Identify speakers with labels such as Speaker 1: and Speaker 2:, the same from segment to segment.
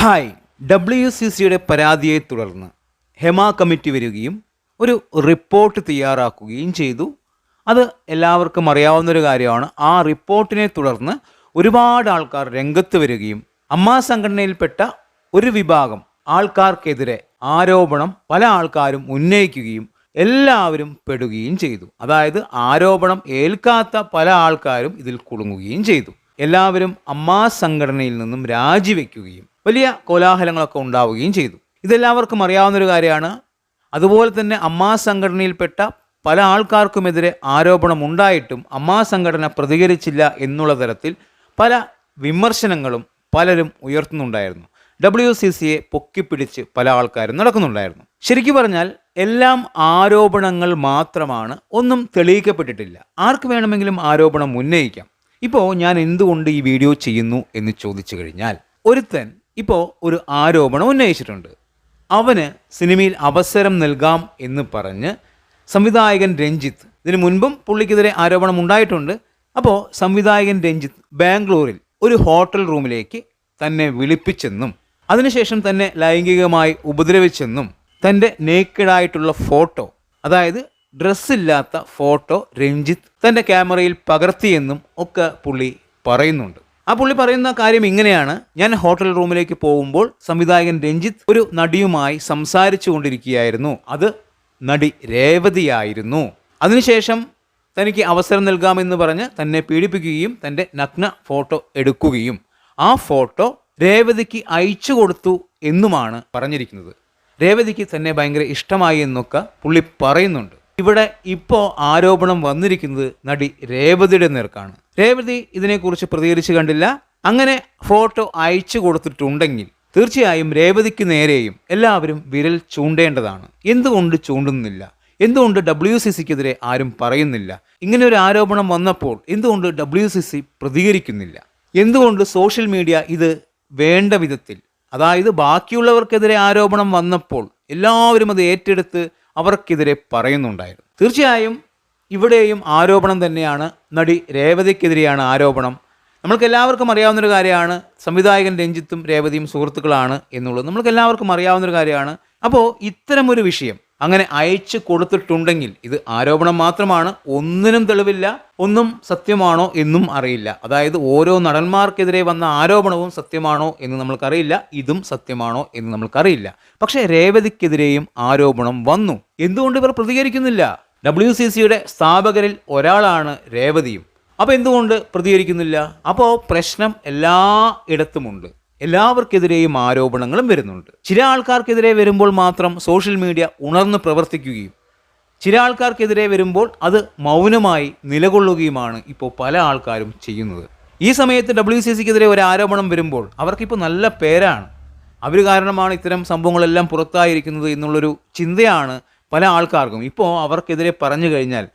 Speaker 1: Hi. W C സിയുടെ പരാതിയെ തുടർന്ന് ഹെമ കമ്മിറ്റി വരികയും ഒരു റിപ്പോർട്ട് തയ്യാറാക്കുകയും ചെയ്തു. അത് എല്ലാവർക്കും അറിയാവുന്ന ഒരു കാര്യമാണ്. ആ റിപ്പോർട്ടിനെ തുടർന്ന് ഒരുപാട് ആൾക്കാർ രംഗത്ത് വരികയും അമ്മാ സംഘടനയിൽപ്പെട്ട ഒരു വിഭാഗം ആൾക്കാർക്കെതിരെ ആരോപണം പല ആൾക്കാരും ഉന്നയിക്കുകയും എല്ലാവരും പെടുകയും ചെയ്തു. അതായത് ആരോപണം ഏൽക്കാത്ത പല ആൾക്കാരും ഇതിൽ കുടുങ്ങുകയും ചെയ്തു. എല്ലാവരും അമ്മാ സംഘടനയിൽ നിന്നും രാജിവെക്കുകയും വലിയ കോലാഹലങ്ങളൊക്കെ ഉണ്ടാവുകയും ചെയ്തു. ഇതെല്ലാവർക്കും അറിയാവുന്നൊരു കാര്യമാണ്. അതുപോലെ തന്നെ അമ്മാ സംഘടനയിൽപ്പെട്ട പല ആൾക്കാർക്കുമെതിരെ ആരോപണമുണ്ടായിട്ടും അമ്മാ സംഘടന പ്രതികരിച്ചില്ല എന്നുള്ള തരത്തിൽ പല വിമർശനങ്ങളും പലരും ഉയർത്തുന്നുണ്ടായിരുന്നു. ഡബ്ല്യു സി സിയെ പൊക്കിപ്പിടിച്ച് പല ആൾക്കാരും നടക്കുന്നുണ്ടായിരുന്നു. ശരിക്കു പറഞ്ഞാൽ എല്ലാം ആരോപണങ്ങൾ മാത്രമാണ് ഒന്നും തെളിയിക്കപ്പെട്ടിട്ടില്ല. ആർക്ക് വേണമെങ്കിലും ആരോപണം ഉന്നയിക്കാം. ഇപ്പോൾ ഞാൻ എന്തുകൊണ്ട് ഈ വീഡിയോ ചെയ്യുന്നു എന്ന് ചോദിച്ചു കഴിഞ്ഞാൽ ഒരുത്തൻ ഇപ്പോൾ ഒരു ആരോപണം ഉന്നയിച്ചിട്ടുണ്ട്. അവന് സിനിമയിൽ അവസരം നൽകാം എന്ന് പറഞ്ഞ് സംവിധായകൻ രഞ്ജിത്ത് ഇതിനു മുൻപും പുള്ളിക്കെതിരെ ആരോപണം ഉണ്ടായിട്ടുണ്ട്. അപ്പോൾ സംവിധായകൻ രഞ്ജിത്ത് ബാംഗ്ലൂരിൽ ഒരു ഹോട്ടൽ റൂമിലേക്ക് തന്നെ വിളിപ്പിച്ചെന്നും അതിനുശേഷം തന്നെ ലൈംഗികമായി ഉപദ്രവിച്ചെന്നും തന്റെ നേക്കഡായിട്ടുള്ള ഫോട്ടോ അതായത് ഡ്രസ്സില്ലാത്ത ഫോട്ടോ രഞ്ജിത്ത് തന്റെ ക്യാമറയിൽ പകർത്തിയെന്നും ഒക്കെ പുള്ളി പറയുന്നുണ്ട്. ആ പുള്ളി പറയുന്ന കാര്യം ഇങ്ങനെയാണ്. ഞാൻ ഹോട്ടൽ റൂമിലേക്ക് പോകുമ്പോൾ സംവിധായകൻ രഞ്ജിത്ത് ഒരു നടിയുമായി സംസാരിച്ചു കൊണ്ടിരിക്കുകയായിരുന്നു. അത് നടി രേവതിയായിരുന്നു അതിനുശേഷം തനിക്ക് അവസരം നൽകാമെന്ന് പറഞ്ഞ് തന്നെ പീഡിപ്പിക്കുകയും തന്റെ നഗ്ന ഫോട്ടോ എടുക്കുകയും ആ ഫോട്ടോ രേവതിക്ക് അയച്ചു കൊടുത്തു എന്നുമാണ് പറഞ്ഞിരിക്കുന്നത്. രേവതിക്ക് തന്നെ ഭയങ്കര ഇഷ്ടമായി എന്നൊക്കെ പുള്ളി പറയുന്നുണ്ട്. ഇവിടെ ഇപ്പോൾ ആരോപണം വന്നിരിക്കുന്നത് നടി രേവതിയുടെ നേർക്കാണ്. രേവതി ഇതിനെക്കുറിച്ച് പ്രതികരിച്ചു കണ്ടില്ല. അങ്ങനെ ഫോട്ടോ അയച്ചു കൊടുത്തിട്ടുണ്ടെങ്കിൽ തീർച്ചയായും രേവതിക്ക് നേരെയും എല്ലാവരും വിരൽ ചൂണ്ടേണ്ടതാണ്. എന്തുകൊണ്ട് ചൂണ്ടുന്നില്ല? എന്തുകൊണ്ട് ഡബ്ല്യു സി സിക്കെതിരെ ആരും പറയുന്നില്ല? ഇങ്ങനെ ഒരു ആരോപണം വന്നപ്പോൾ എന്തുകൊണ്ട് ഡബ്ല്യു സി സി പ്രതികരിക്കുന്നില്ല? എന്തുകൊണ്ട് സോഷ്യൽ മീഡിയ ഇത് വേണ്ട വിധത്തിൽ അതായത് ബാക്കിയുള്ളവർക്കെതിരെ ആരോപണം വന്നപ്പോൾ എല്ലാവരും അത് ഏറ്റെടുത്ത് അവർക്കെതിരെ പറയുന്നുണ്ടായിരുന്നു. തീർച്ചയായും ഇവിടെയും ആരോപണം തന്നെയാണ്. നടി രേവതിക്കെതിരെയാണ് ആരോപണം. നമ്മൾക്ക് എല്ലാവർക്കും അറിയാവുന്നൊരു കാര്യമാണ്. സംവിധായകൻ രഞ്ജിത്തും രേവതിയും സുഹൃത്തുക്കളാണ് എന്നുള്ളത്. നമ്മൾക്ക് എല്ലാവർക്കും അറിയാവുന്നൊരു കാര്യമാണ്. അപ്പോൾ ഇത്തരമൊരു വിഷയം അങ്ങനെ അയച്ചു കൊടുത്തിട്ടുണ്ടെങ്കിൽ ഇത് ആരോപണം മാത്രമാണ്. ഒന്നിനും തെളിവില്ല. ഒന്നും സത്യമാണോ എന്നും അറിയില്ല. അതായത് ഓരോ നടന്മാർക്കെതിരെ വന്ന ആരോപണവും സത്യമാണോ എന്ന് നമ്മൾക്കറിയില്ല. ഇതും സത്യമാണോ എന്ന് നമ്മൾക്കറിയില്ല. പക്ഷേ രേവതിക്കെതിരെയും ആരോപണം വന്നു. എന്തുകൊണ്ട് ഇവർ പ്രതികരിക്കുന്നില്ല? ഡബ്ല്യു സി സിയുടെ സ്ഥാപകരിൽ ഒരാളാണ് രേവതിയും. അപ്പോൾ എന്തുകൊണ്ട് പ്രതികരിക്കുന്നില്ല? അപ്പോൾ പ്രശ്നം എല്ലാ ഇടത്തുമുണ്ട്. എല്ലാവർക്കെതിരെയും ആരോപണങ്ങളും വരുന്നുണ്ട്. ചില ആൾക്കാർക്കെതിരെ വരുമ്പോൾ മാത്രം സോഷ്യൽ മീഡിയ ഉണർന്ന് പ്രവർത്തിക്കുകയും ചില ആൾക്കാർക്കെതിരെ വരുമ്പോൾ അത് മൗനമായി നിലകൊള്ളുകയുമാണ് ഇപ്പോൾ പല ആൾക്കാരും ചെയ്യുന്നത്. ഈ സമയത്ത് ഡബ്ല്യു സി സിക്കെതിരെ ഒരു ആരോപണം വരുമ്പോൾ അവർക്കിപ്പോൾ നല്ല പേരാണ്. അവർ കാരണമാണ് ഇത്തരം സംഭവങ്ങളെല്ലാം പുറത്തായിരിക്കുന്നത് എന്നുള്ളൊരു ചിന്തയാണ് പല ആൾക്കാർക്കും ഇപ്പോൾ അവർക്കെതിരെ പറഞ്ഞു കഴിഞ്ഞാൽ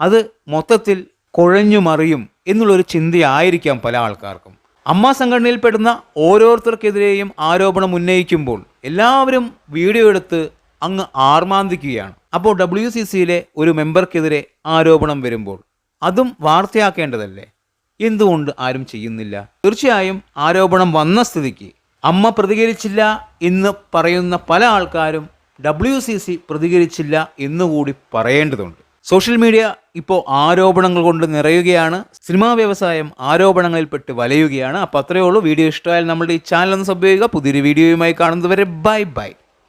Speaker 1: അത് മൊത്തത്തിൽ കുഴഞ്ഞു മറിയും എന്നുള്ളൊരു ചിന്തയായിരിക്കാം പല ആൾക്കാർക്കും. അമ്മ സംഘടനയിൽപ്പെടുന്ന ഓരോരുത്തർക്കെതിരെയും ആരോപണം ഉന്നയിക്കുമ്പോൾ എല്ലാവരും വീഡിയോ എടുത്ത് അങ്ങ് ആർമാന്തിക്കുകയാണ്. അപ്പോൾ ഡബ്ല്യു സി സിയിലെ ഒരു മെമ്പർക്കെതിരെ ആരോപണം വരുമ്പോൾ അതും വാർത്തയാക്കേണ്ടതല്ലേ? എന്തുകൊണ്ട് ആരും ചെയ്യുന്നില്ല? തീർച്ചയായും ആരോപണം വന്ന സ്ഥിതിക്ക് അമ്മ പ്രതികരിച്ചില്ല എന്ന് പറയുന്ന പല ആൾക്കാരും ഡബ്ല്യു സി സി പ്രതികരിച്ചില്ല എന്നുകൂടി പറയേണ്ടതുണ്ട്. സോഷ്യൽ മീഡിയ ഇപ്പോൾ ആരോപണങ്ങൾ കൊണ്ട് നിറയുകയാണ്. സിനിമാ വ്യവസായം ആരോപണങ്ങളിൽപ്പെട്ട് വലയുകയാണ്. അപ്പോൾ അത്രയേ ഉള്ളൂ. വീഡിയോ ഇഷ്ടമായാൽ നമ്മുടെ ഈ ചാനൽ ഒന്ന് സബ് ചെയ്യുക. പുതിയൊരു വീഡിയോയുമായി കാണുന്നതുവരെ ബൈ ബൈ.